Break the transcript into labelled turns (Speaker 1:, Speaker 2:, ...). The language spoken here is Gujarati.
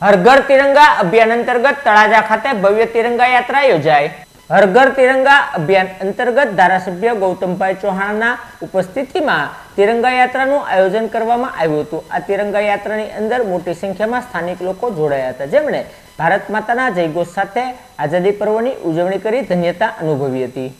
Speaker 1: હરઘર તિરંગા અભિયાન અંતર્ગત તળાજા ખાતે ભવ્ય તિરંગા યાત્રા યોજાઈ. હરઘર તિરંગા અભિયાન અંતર્ગત ધારાસભ્ય ગૌતમભાઈ ચૌહાણના ઉપસ્થિતિમાં તિરંગા યાત્રાનું આયોજન કરવામાં આવ્યું હતું. આ તિરંગા યાત્રાની અંદર મોટી સંખ્યામાં સ્થાનિક લોકો જોડાયા હતા. જેમણે ભારત માતાના જયઘોષ સાથે આઝાદી પર્વની ઉજવણી કરી ધન્યતા અનુભવી હતી.